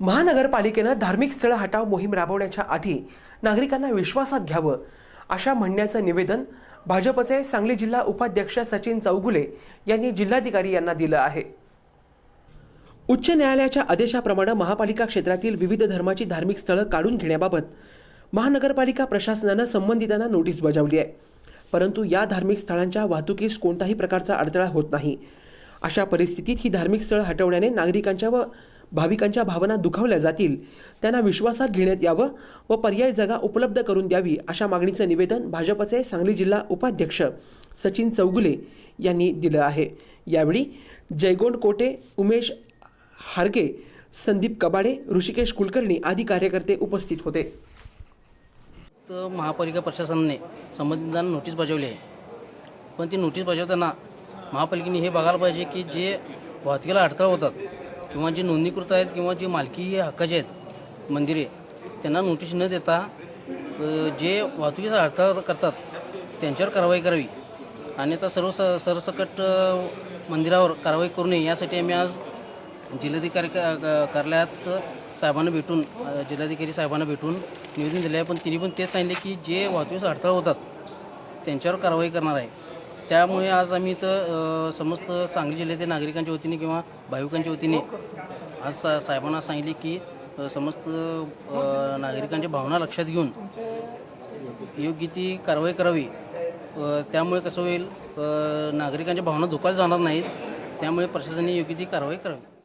महानगरपालिकेनं धार्मिक स्थळं हटाव मोहीम राबवण्याच्या आधी नागरिकांना विश्वासात घ्यावं अशा म्हणण्याचं निवेदन भाजपचे सांगली जिल्हा उपाध्यक्ष सचिन चौगुले यांनी जिल्हाधिकारी यांना दिलं आहे. उच्च न्यायालयाच्या आदेशाप्रमाणे महापालिका क्षेत्रातील विविध धर्माची धार्मिक स्थळं काढून घेण्याबाबत महानगरपालिका प्रशासनानं संबंधितांना नोटीस बजावली आहे. परंतु या धार्मिक स्थळांच्या वाहतुकीस कोणताही प्रकारचा अडथळा होत नाही. अशा परिस्थितीत ही धार्मिक स्थळं हटवण्याने नागरिकांच्या व भाविकांच्या भावना दुखावल्या जातील. त्यांना विश्वासात घेण्यात यावं व पर्यायी जागा उपलब्ध करून द्यावी अशा मागणीचं निवेदन भाजपचे सांगली जिल्हा उपाध्यक्ष सचिन चौगुले यांनी दिलं आहे. यावेळी जयगोंड कोटे उमेश हारगे संदीप कबाडे ऋषिकेश कुलकर्णी आदी कार्यकर्ते उपस्थित होते. तर महापालिका प्रशासनाने संबंधितांना नोटीस बजावली आहे. पण ती नोटीस बजावताना महापालिकेने हे बघायला पाहिजे की जे वाहतुकीला अडथळा होतात किंवा जे नोंदणीकृत आहेत किंवा जे मालकी हक्काचे आहेत मंदिरे त्यांना नोटीस न देता जे वाहतुकीचा अडथळा करतात त्यांच्यावर कारवाई करावी. आणि आता सर्व स सरसकट मंदिरावर कारवाई करू नये यासाठी आम्ही आज जिल्हाधिकारी का- कार्यालयात साहेबांना भेटून जिल्हाधिकारी साहेबांना भेटून निवेदन दिले आहे पण तिने पण तेच सांगितले की जे वाहतुकीचा अडथळा होतात त्यांच्यावर कारवाई करणार आहे. त्यामुळे आज आम्ही इथं समस्त सांगली जिल्ह्यातील नागरिकांच्या वतीने किंवा भाविकांच्या वतीने आज सा साहेबांना सांगितले की समस्त नागरिकांच्या भावना लक्षात घेऊन योग्य ती कारवाई करावी. त्यामुळे कसं होईल नागरिकांच्या भावना दुखायला जाणार नाहीत. त्यामुळे प्रशासनाने योग्य ती कारवाई करावी.